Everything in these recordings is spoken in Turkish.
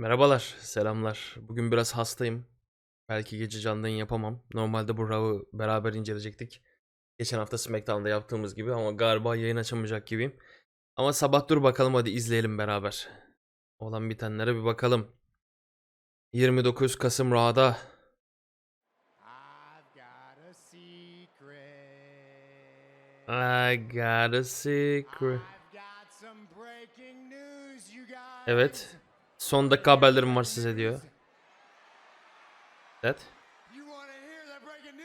Merhabalar, selamlar. Bugün biraz hastayım. Belki gece canlı yayın yapamam. Normalde bu Raw'ı beraber inceleyecektik. Geçen hafta SmackDown'da yaptığımız gibi ama galiba yayın açamayacak gibiyim. Ama sabah dur bakalım hadi izleyelim beraber. Olan bitenlere bir bakalım. 29 Kasım Raw'da I've got a secret. I got a secret. Evet. Son dakika haberlerim var size diyor. Evet.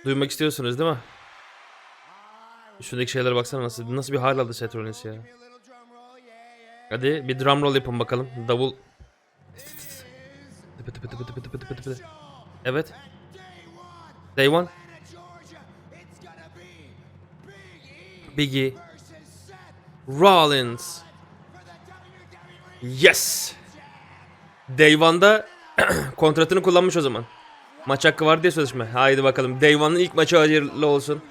Duymak istiyorsunuz değil mi? I Şuradaki şeylere baksana nasıl nasıl bir hal aldı Rollins ya. Hadi bir drum roll yapın bakalım. Davul. Evet. Day one, Biggie. Rollins. Yes. Day kontratını kullanmış o zaman. Maç hakkı var diye sözleşme. Haydi bakalım. Day ilk maçı hayırlı olsun.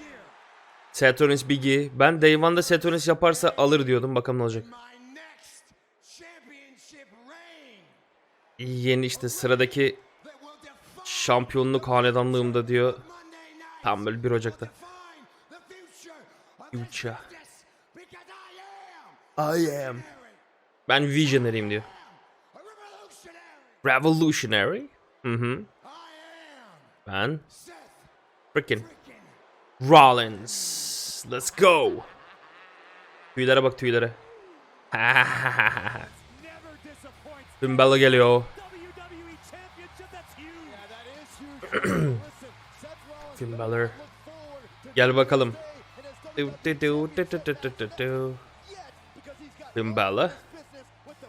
Rollins Biggie. Ben Day one'da yaparsa alır diyordum. Bakalım ne olacak. Yeni işte sıradaki şampiyonluk hanedanlığımda diyor. Tam böyle 1 Ocak'ta. Future I am. Ben visionary'im diyor. Revolutionary. Hı hı. I am Ben freaking Rollins. Let's go. Tüylere bak tüylere. Finn Balor geliyor. Finn gonna Balor. Gel bakalım. Finn the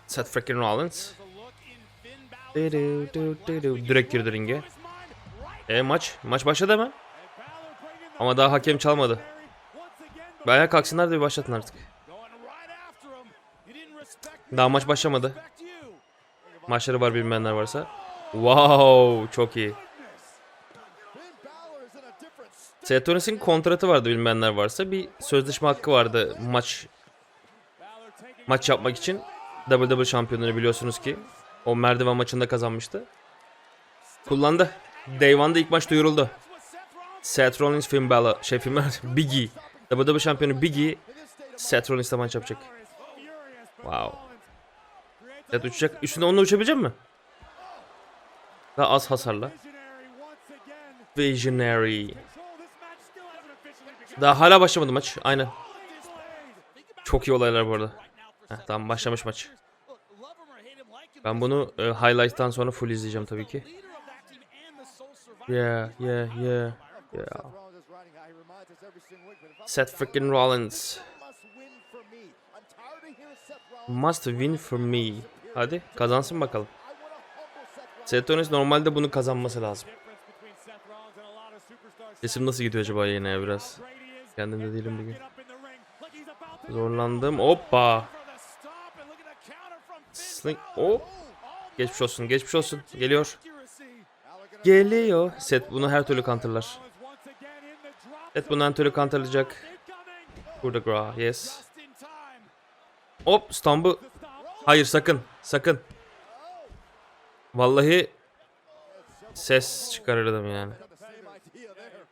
Seth freaking Rollins. Direkt girdi ringe. E maç. Maç başladı the Ama daha hakem çalmadı. Bayağı kalksınlar da bir başlatın artık. Daha maç başlamadı. Maçları var bilmeyenler varsa. Wow çok iyi. Finn Balor is in a different state. Seth Rollins'in kontratı vardı bilmeyenler varsa. Bir sözleşme hakkı vardı maç maç yapmak için. WWE şampiyonluğunu biliyorsunuz ki. O merdiven maçında kazanmıştı. Kullandı. Day One'da ilk maç duyuruldu. Seth Rollins. Finn Balor, şey Finn Balor, Big E. WWE şampiyonu Big E, Seth Rollins'le maç yapacak. Wow. Seth uçacak. Üstünde onunla uçabilecek mi? Daha az hasarla. visionary. Daha hala başlamadı maç. Aynen. Çok iyi olaylar bu arada. Heh, tamam başlamış maç. Ben bunu e, highlight'tan sonra full izleyeceğim tabii ki. Yeah, yeah, yeah, yeah. Seth freaking Rollins. must win for me. Hadi kazansın bakalım. Seth Rollins. Normalde bunu kazanması lazım. Sesim nasıl gidiyor acaba yine biraz? Kendimde değilim bugün. Get up Balor. Hop. Geçmiş olsun, geçmiş olsun. Geliyor. Geliyor. Seth bunu her türlü counterlar. Seth bunu her türlü counterlayacak. Burada gra. Yes. Hop stop. Hayır sakın. Sakın. Vallahi ses çıkarırdım yani.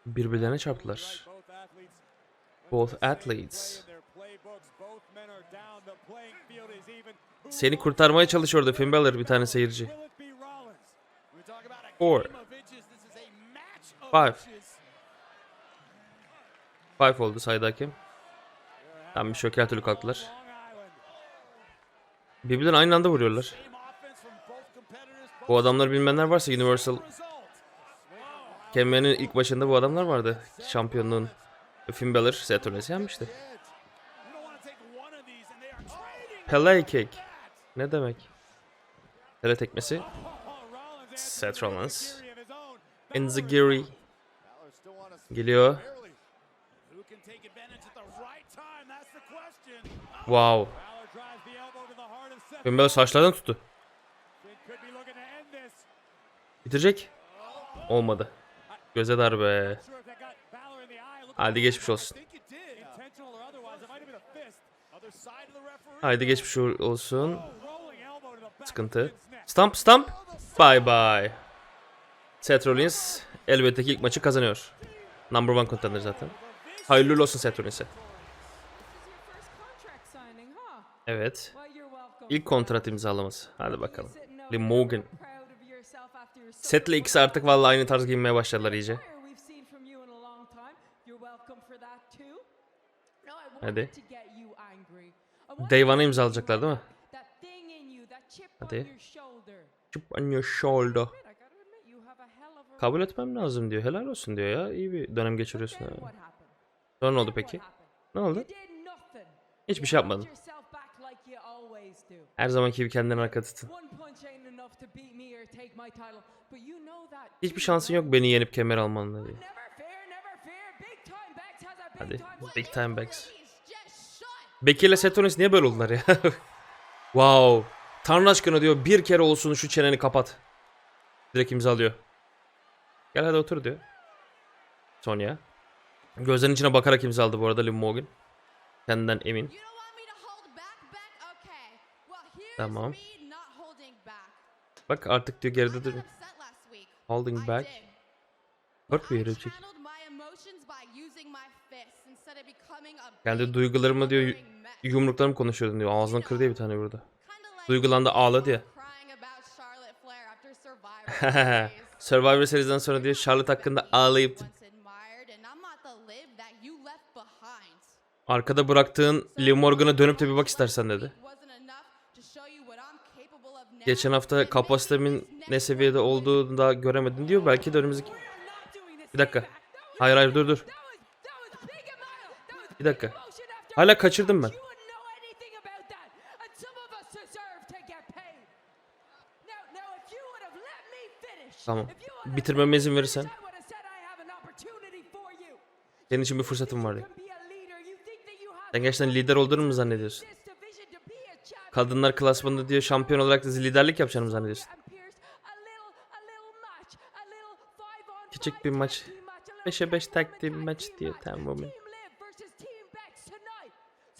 Birbirlerine çarptılar. Both athletes Seni kurtarmaya çalışıyordu Finn Balor bir tane seyirci. will it be Rollins? We talk about a Four. game of inches. This is a match of Five. inches. Five oldu saydı hakem. Tam bir şok türlü kalktılar. Birbirlerine aynı anda vuruyorlar. Bu adamları bilmeyenler varsa Universal kemerinin ilk başında bu adamlar vardı. Şampiyonluğun. Finn Balor Seth Rollins'i yenmişti. Pele kick. Ne demek? Pele tekmesi. Oh, Rollins adds Seth Rollins. his geliyor. Wow. Finn Balor saçlardan tuttu. Bitirecek. Olmadı. Göze darbe. Hadi geçmiş olsun. Haydi geçmiş olsun. Sıkıntı. Stamp stamp. Bye bye. Seth Rollins elbette ki ilk maçı kazanıyor. Number one contender zaten. Hayırlı olsun Seth Rollins'e. Evet. İlk kontrat imzalaması. Hadi bakalım. Lee Morgan. Seth'le ikisi artık vallahi aynı tarz giyinmeye başladılar iyice. Hadi. Day One'ı imzalayacaklar değil mi? Hadi. Chip on your shoulder. Kabul etmem lazım diyor. Helal olsun diyor ya. İyi bir dönem geçiriyorsun. Ha. Sonra ne oldu peki? Ne oldu? Hiçbir şey yapmadım. Her zamanki gibi kendini arka tutun. Hiçbir şansın yok beni yenip kemer almanla diye. Hadi. Big time backs. Becky ile Seth Rollins niye böyle oldular ya? wow. Tanrı aşkına diyor bir kere olsun şu çeneni kapat. Direkt imzalıyor. Gel hadi otur diyor. Sonya. Gözlerinin içine bakarak imzaladı bu arada Liv Morgan. Kendinden emin. Tamam. Bak artık diyor geride dur. Holding back. Bak bir yere çek. Kendi duygularımı diyor yu- yumruklarımı konuşuyordun diyor. Ağzını kır diye bir tane burada. Duygulandı ağladı ya. Survivor serisinden sonra diyor Charlotte hakkında ağlayıp arkada bıraktığın Liv Morgan'a dönüp de bir bak istersen dedi. Geçen hafta kapasitemin ne seviyede olduğunu da göremedin diyor. Belki de önümüzdeki... Bir dakika. Hayır hayır dur dur. Bir dakika. Hala kaçırdım ben. Tamam. Bitirmeme izin verirsen. Senin için bir fırsatım var. Sen gerçekten lider olduğunu mu zannediyorsun? Kadınlar klasmanında diyor şampiyon olarak da liderlik yapacağını mı zannediyorsun? Küçük bir maç. 5'e 5 tag team maç diyor tamam.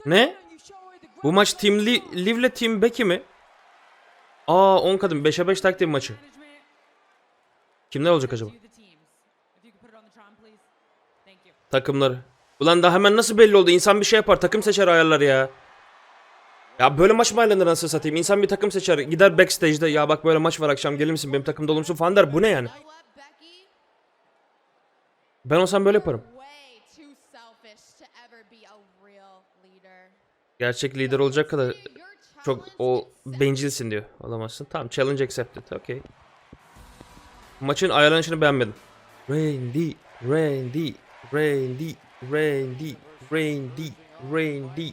Ne? Bu maç Team Li Liv ile Team Becky mi? Aa 10 kadın 5'e 5 tag team maçı. Kimler olacak acaba? Takımları. Ulan daha hemen nasıl belli oldu? İnsan bir şey yapar. Takım seçer ayarlar ya. Ya böyle maç mı ayarlanır nasıl satayım? İnsan bir takım seçer. Gider backstage'de ya bak böyle maç var akşam gelir misin? Benim takımda olur musun falan der. Bu ne yani? Ben olsam böyle yaparım. Gerçek lider olacak kadar çok o bencilsin diyor. Olamazsın. Tamam challenge accepted. Okay. Maçın ayarlanışını beğenmedim. Randy, Randy, Randy, Randy, Randy, Randy.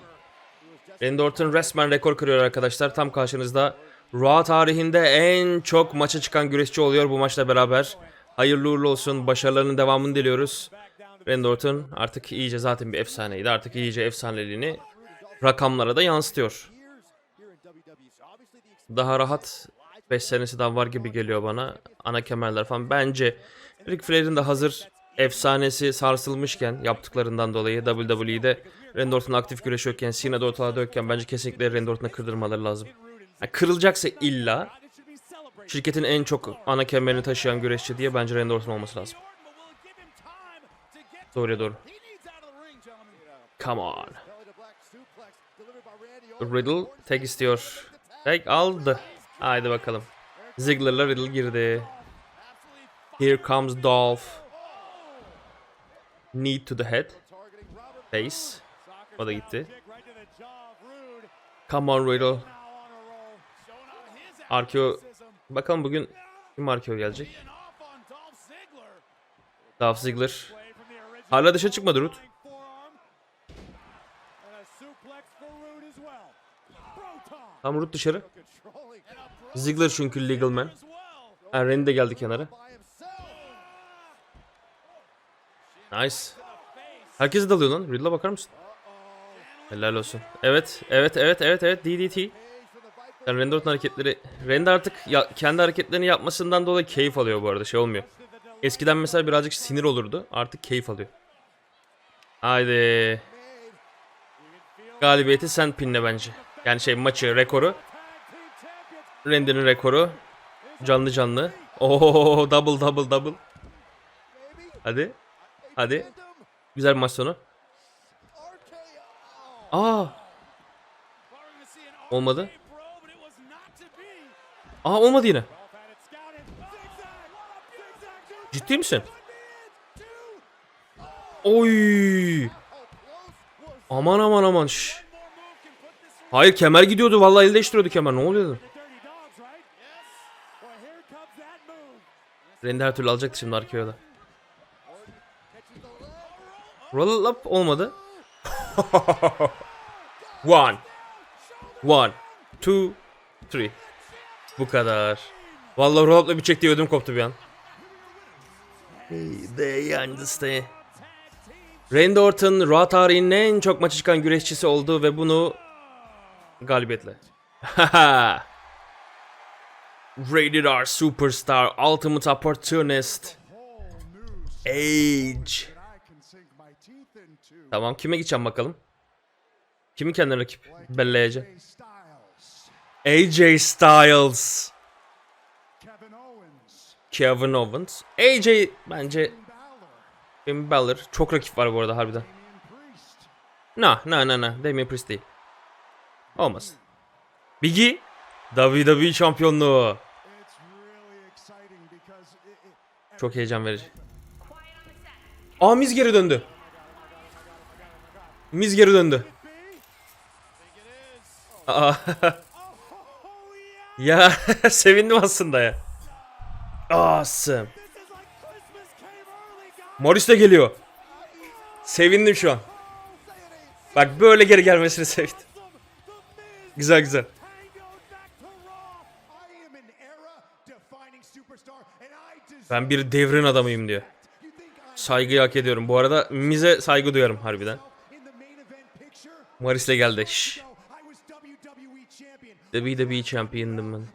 Randy Orton resmen rekor kırıyor arkadaşlar. Tam karşınızda Raw tarihinde en çok maça çıkan güreşçi oluyor bu maçla beraber. Hayırlı uğurlu olsun. Başarılarının devamını diliyoruz. Randy Orton artık iyice zaten bir efsaneydi. Artık iyice efsaneliğini rakamlara da yansıtıyor. Daha rahat 5 senesi daha var gibi geliyor bana. Ana kemerler falan. Bence Ric Flair'in de hazır efsanesi sarsılmışken yaptıklarından dolayı WWE'de Randy Orton aktif güreşiyorken, Cena da ortalarda yokken bence kesinlikle Randy Orton'a kırdırmaları lazım. Yani kırılacaksa illa şirketin en çok ana kemerini taşıyan güreşçi diye bence Randy olması lazım. Doğruya doğru. Come on. Riddle tek istiyor. Tek aldı. Haydi bakalım. Ziggler'la Riddle girdi. Here comes Dolph. Knee to the head. Face. O da gitti. Come on Riddle. Arkeo. Bakalım bugün kim Arkeo gelecek? Dolph Ziggler. Hala dışa çıkmadı Ruth. Tam Ruth dışarı. Ziggler çünkü legal man. Ha, Randy de geldi kenara. Nice. Herkes dalıyor lan. Riddle'a bakar mısın? Helal olsun. Evet, evet, evet, evet, evet. DDT. Yani Randy Orton hareketleri... Randy artık ya, kendi hareketlerini yapmasından dolayı keyif alıyor bu arada. Şey olmuyor. Eskiden mesela birazcık sinir olurdu. Artık keyif alıyor. Haydi. Galibiyeti sen pinle bence. Yani şey maçı, rekoru. Randy'nin rekoru. Canlı canlı. Oo double double double. Hadi. Hadi. Güzel bir maç sonu. Aa. Olmadı. Aa olmadı yine. Ciddi misin? Oy. Aman aman aman. Şş. Hayır kemer gidiyordu. Vallahi el değiştiriyordu kemer. Ne oluyordu? Randy her türlü alacaktı şimdi arkaya da. Roll up olmadı. One. One. Two. Three. Bu kadar. Vallahi roll up'la bir çekti ödüm koptu bir an. Hey, they understand. Randy Orton, Raw tarihinin en çok maçı çıkan güreşçisi oldu ve bunu galibiyetle. Haha. Rated R Superstar Ultimate Opportunist Age. Tamam kime gideceğim bakalım. Kimi kendine rakip belleyecek. AJ Styles. Kevin Owens. AJ bence Finn Balor. Çok rakip var bu arada harbiden. Na na na na. Damien Priest değil. Olmaz. Biggie. WWE şampiyonluğu. Çok heyecan verici. Aa Miz geri döndü. Miz geri döndü. Aa. ya sevindim aslında ya. Awesome. Morris de geliyor. Sevindim şu an. Bak böyle geri gelmesini sevdim. Güzel güzel. Ben bir devrin adamıyım diyor. Saygıyı hak ediyorum. Bu arada Miz'e saygı duyarım harbiden. Morris'le geldi. Şşş. WWE Champion'dım ben.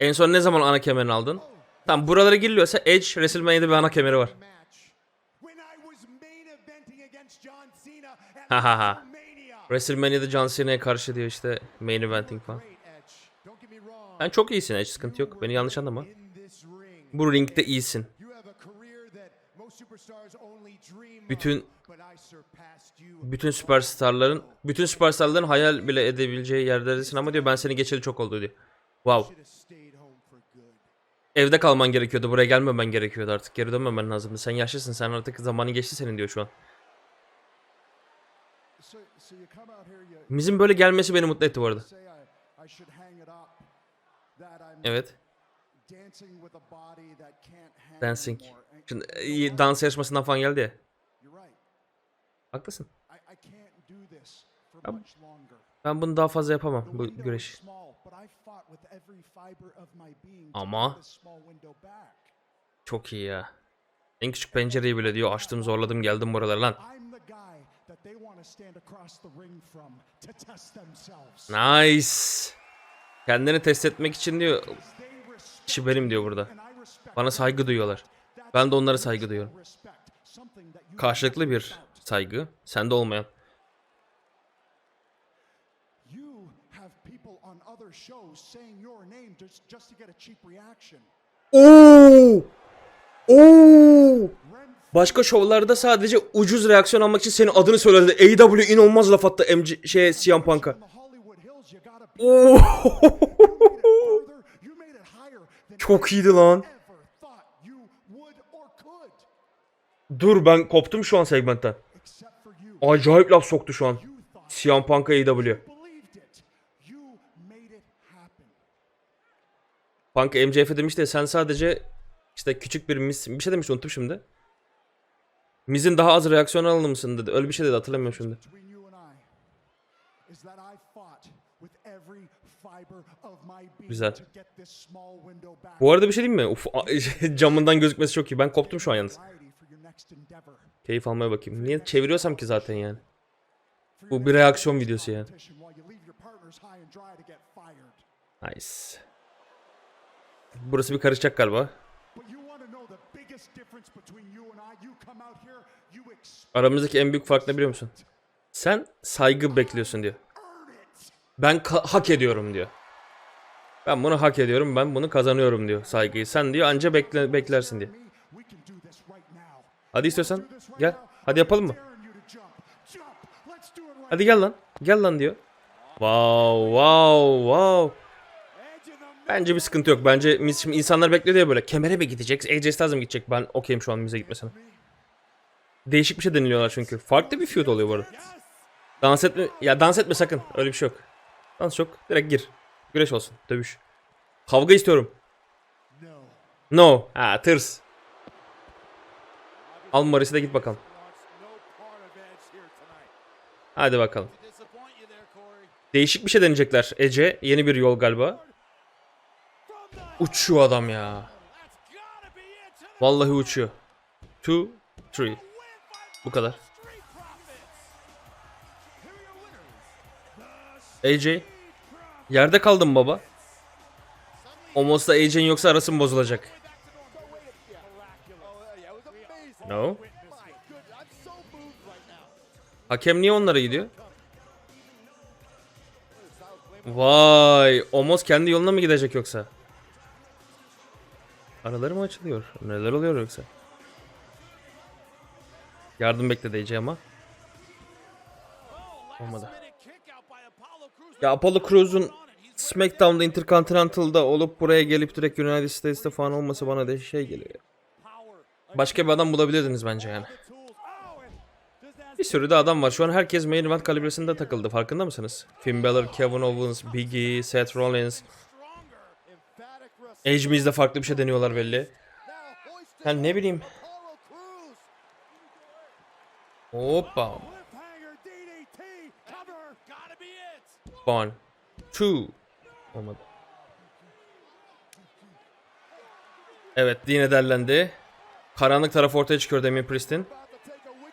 En son ne zaman ana kemerini aldın? Tamam buralara giriliyorsa Edge WrestleMania'da bir ana kemeri var. Hahaha. WrestleMania'da John Cena'ya karşı diyor işte main eventing falan. Sen çok iyisin Edge sıkıntı yok. Beni yanlış anlama. Bu ringde iyisin. Bütün bütün süperstarların bütün süperstarların hayal bile edebileceği yerlerdesin ama diyor ben seni geçeli çok oldu diyor. Wow. Evde kalman gerekiyordu. Buraya gelmemen gerekiyordu artık. Geri dönmemen lazımdı. Sen yaşlısın. Sen artık zamanın geçti senin diyor şu an. Miz'in böyle gelmesi beni mutlu etti bu arada. Evet. Dancing. Şimdi e, dans yarışmasından falan geldi ya. Haklısın. Ben, ben bunu daha fazla yapamam bu güreş. Ama çok iyi ya. En küçük pencereyi bile diyor açtım zorladım geldim buralara lan. Nice. Kendini test etmek için diyor. Kişi benim diyor burada. Bana saygı duyuyorlar. Ben de onlara saygı duyuyorum. Karşılıklı bir saygı. Sende olmayan. Oo! Oo! Başka şovlarda sadece ucuz reaksiyon almak için senin adını söyledi. AW inanılmaz laf attı MC şey CM Punk'a. Çok iyiydi lan. Dur ben koptum şu an segmentten. Acayip laf soktu şu an. CM Punk'a AW. Punk MJF'e demiş de sen sadece işte küçük bir mis bir şey demiş unuttum şimdi. Miz'in daha az reaksiyon mısın dedi. Öyle bir şey dedi hatırlamıyorum şimdi. Güzel. Bu arada bir şey diyeyim mi? Uf, camından gözükmesi çok iyi. Ben koptum şu an yalnız. Keyif almaya bakayım. Niye çeviriyorsam ki zaten yani. Bu bir reaksiyon videosu yani. Nice. Burası bir karışacak galiba. Aramızdaki en büyük fark ne biliyor musun? Sen saygı bekliyorsun diyor. Ben hak ediyorum diyor. Ben bunu hak ediyorum. Ben bunu kazanıyorum diyor saygıyı. Sen diyor anca bekle, beklersin now. Hadi istiyorsan gel. Hadi yapalım mı? Hadi gel lan. Gel lan diyor. Wow wow wow. Bence bir sıkıntı yok. Bence şimdi insanlar bekliyor diye böyle. Kemere mi gidecek? AJ Styles mi gidecek? Ben okeyim şu an bize gitmesine. Değişik bir şey deniliyorlar çünkü. Farklı bir feud oluyor bu arada. Dans etme. Ya dans etme sakın. Öyle bir şey yok. Dans yok. Direkt gir. Güreş olsun. Dövüş. Kavga istiyorum. No. Ha tırs. Al Maris'e de git bakalım. Hadi bakalım. Değişik bir şey deneyecekler. Ece yeni bir yol galiba. Uçuyor adam ya. Vallahi uçuyor. 2 3 win by Bu kadar. AJ yerde kaldım baba. Omos'ta AJ'in yoksa arasın bozulacak. No. Hakem niye onlara gidiyor? Vay, Omos kendi yoluna mı gidecek yoksa? Araları mı açılıyor? Neler oluyor yoksa? Yardım bekledi AJ ama. Olmadı. Ya Apollo Crews'un SmackDown'da Intercontinental'da olup buraya gelip direkt United States'te falan olması bana da şey geliyor. Başka bir adam bulabilirdiniz bence yani. Bir sürü de adam var. Şu an herkes main event kalibresinde takıldı. Farkında mısınız? Finn Balor, Kevin Owens, Big E, Seth Rollins. Edge Miz'de farklı bir şey deniyorlar belli. Yani ne bileyim. Hoppa. One. Two. Olmadı. Evet yine derlendi. Karanlık taraf ortaya çıkıyor Damien Priest'in.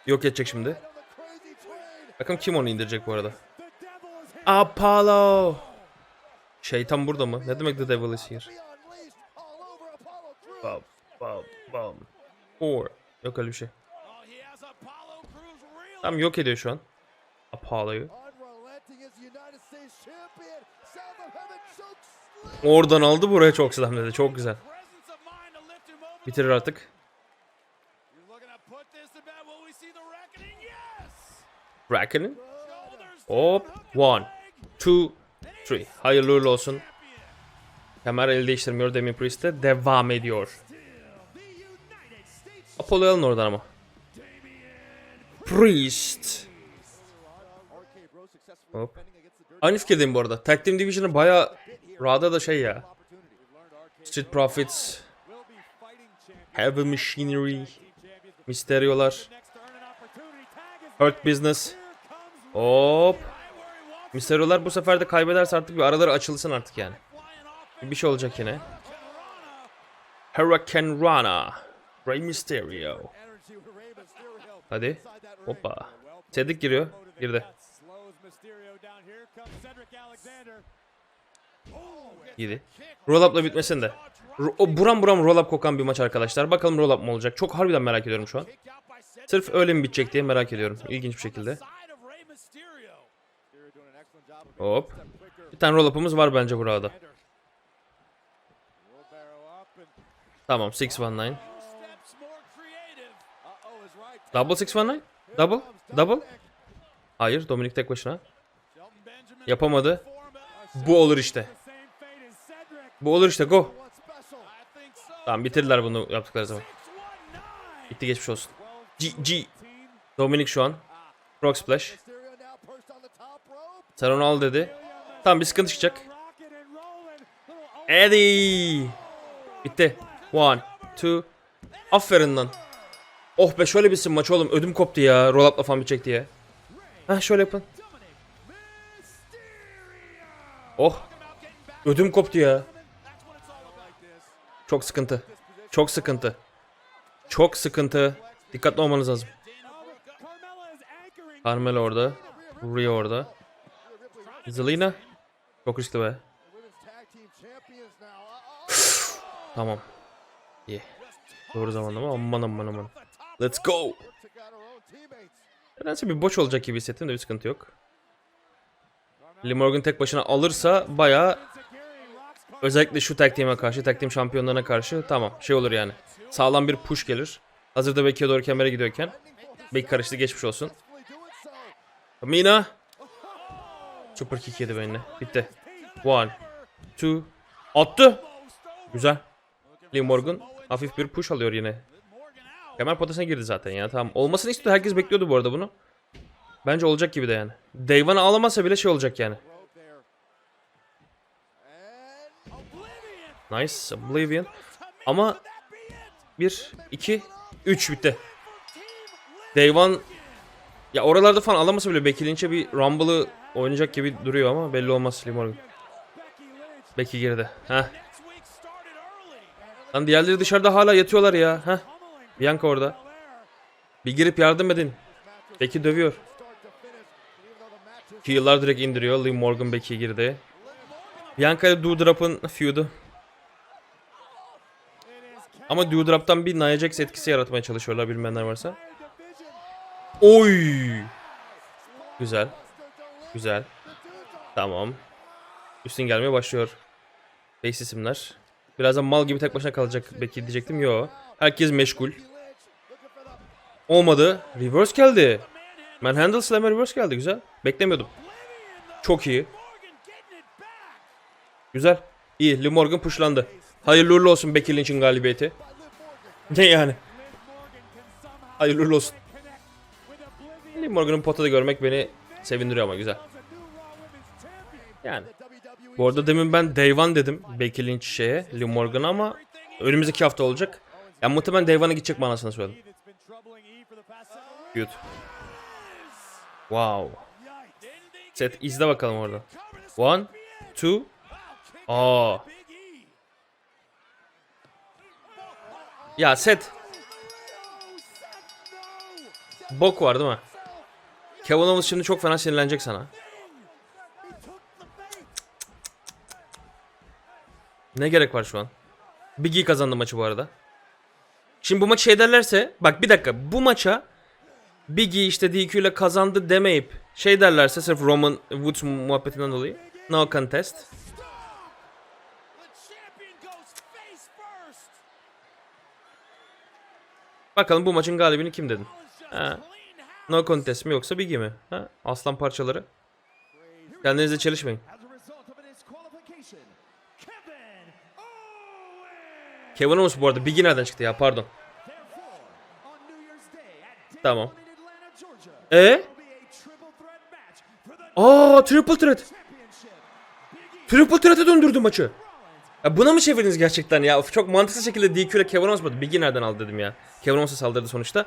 Yok edecek şimdi. Bakın kim onu indirecek bu arada. Apollo. Şeytan burada mı? Ne demek the devil is here? Bam, bam, bam. Or. Yok öyle bir şey. Tam yok ediyor şu an. Apollo'yu. Oradan aldı buraya çok slam dedi. Çok güzel. Bitirir artık. Shoulders Hop. One. Two. Three. Hayırlı uğurlu olsun. Kemer el değiştirmiyor Damien Priest'te. Devam ediyor. Apollo alın oradan ama. Priest. Hop. Aynı fikirdeyim bu arada. Tag Team Division'ı baya Raw'da da şey ya. Street Profits, Heavy Machinery, Mysterio'lar, Hurt Business. Hop. Mysterio'lar bu sefer de kaybederse artık bir araları açılsın artık yani. Bir şey olacak yine. Hurricane Rana. Rey Mysterio. Hadi. Hoppa. Cedric giriyor. Girdi. Slows Mysterio down here. Comes Cedric Alexander. Yedi. Roll up'la bitmesin de. O buram buram roll up kokan bir maç arkadaşlar. Bakalım roll up mı olacak? Çok harbiden merak ediyorum şu an. Sırf öyle mi bitecek diye merak ediyorum. İlginç bir şekilde. Hop. Bir tane roll up'ımız var bence burada. Tamam 619. Steps more creative. Double 619? Double? Double? Hayır Dominik tek başına. Yapamadı. Bu olur işte. Bu olur işte go. Tamam bitirdiler bunu yaptıkları zaman. 619. Bitti geçmiş olsun. G G. Dominik şu an. Frog Splash. Sen onu al dedi. Tamam bir sıkıntı çıkacak. Eddie. Bitti. One, two. Aferin lan. Oh be şöyle bitsin maç oğlum. Ödüm koptu ya. Roll up'la falan bitecek diye. Heh şöyle yapın. Oh. Ödüm koptu ya. Çok sıkıntı. Çok sıkıntı. Çok sıkıntı. Dikkatli olmanız lazım. Carmelo orada. Rhea orada. Zelina. Çok riskli be. Tamam. İyi. Doğru zamanlama. Aman aman aman. Let's go. Nedense bir boş olacak gibi hissettim de bir sıkıntı yok. Lee tek başına alırsa rocks Özellikle şu tag team'e karşı, tag team şampiyonlarına karşı tamam şey olur yani. Sağlam bir push gelir. Hazırda Becky'e doğru kemere gidiyorken. Becky karıştı geçmiş olsun. Mina. Super kick yedi benimle. Bitti. One. Two. Attı. Güzel. Lee Morgan hafif bir push alıyor yine. Kemer potasına girdi zaten ya tamam. Olmasını istiyor. Herkes bekliyordu bu arada bunu. Bence olacak gibi de yani. Dayvan'ı ağlamasa bile şey olacak yani. Nice. Oblivion. Ama 1, 2, 3 bitti. Dayvan ya oralarda falan alamasa bile Becky Lynch'e bir Rumble'ı oynayacak gibi duruyor ama belli olmaz Lee Morgan. Becky geride. Heh. Lan diğerleri dışarıda hala yatıyorlar ya. Heh. Bianca orada. Bir girip yardım edin. Becky dövüyor. Heal'lar direkt indiriyor. Lee Morgan Becky'ye girdi. Bianca ile Doudrop'un feud'u. Ama Doudrop'tan bir Nia Jax etkisi yaratmaya çalışıyorlar bilmeyenler varsa. Oy! Güzel. Güzel. Tamam. Üstün gelmeye başlıyor. Base isimler. Birazdan mal gibi tek başına kalacak Becky diyecektim. Yo. Herkes meşgul. Olmadı. Reverse geldi. Manhandle Slam'e reverse geldi. Güzel. Beklemiyordum. Çok iyi. Güzel. İyi. Lee Morgan pushlandı. Hayırlı uğurlu olsun Becky Lynch'in galibiyeti. Ne yani? Hayırlı uğurlu olsun. Lee Morgan'ın potada görmek beni sevindiriyor ama güzel. Yani. Bu arada demin ben Day One dedim Becky Lynch şeye, Lee Morgan'a ama önümüzdeki hafta olacak. Yani muhtemelen Day One'a gidecek manasına söyledim. Good. Wow. Set izle bakalım orada. One, two. Aa. Ya set. Bok var değil mi? Kevin Owens şimdi çok fena sinirlenecek sana. Ne gerek var şu an? Big E kazandı maçı bu arada. Şimdi bu maçı şey derlerse bak bir dakika bu maça Big E işte DQ ile kazandı demeyip şey derlerse sırf Roman Woods muhabbetinden dolayı no contest. Bakalım bu maçın galibini kim dedin? Ha. No contest mi yoksa Big E mi? Ha? Aslan parçaları. Kendinizle çelişmeyin. Kevin Owens bu arada Big E nereden çıktı ya pardon. Tamam. E? Aa triple threat. Triple threat'e döndürdü maçı. Ya buna mı çevirdiniz gerçekten ya? Çok mantıksız şekilde DQ ile Kevin Owens mı? Big E nereden aldı dedim ya. Kevin Owens'a saldırdı sonuçta.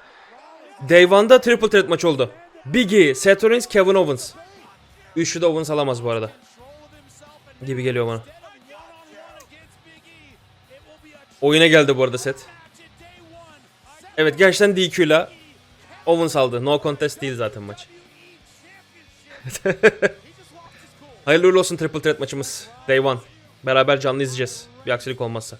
Day One'da triple threat maç oldu. Big E, Seth Rollins, Kevin Owens. Üçlü de Owens alamaz bu arada. Gibi geliyor bana. Oyuna geldi bu arada set. Evet gerçekten DQ ile Owens aldı. No contest değil zaten maç. Hayırlı uğurlu olsun Triple Threat maçımız. Day one. Beraber canlı izleyeceğiz. Bir aksilik olmazsa.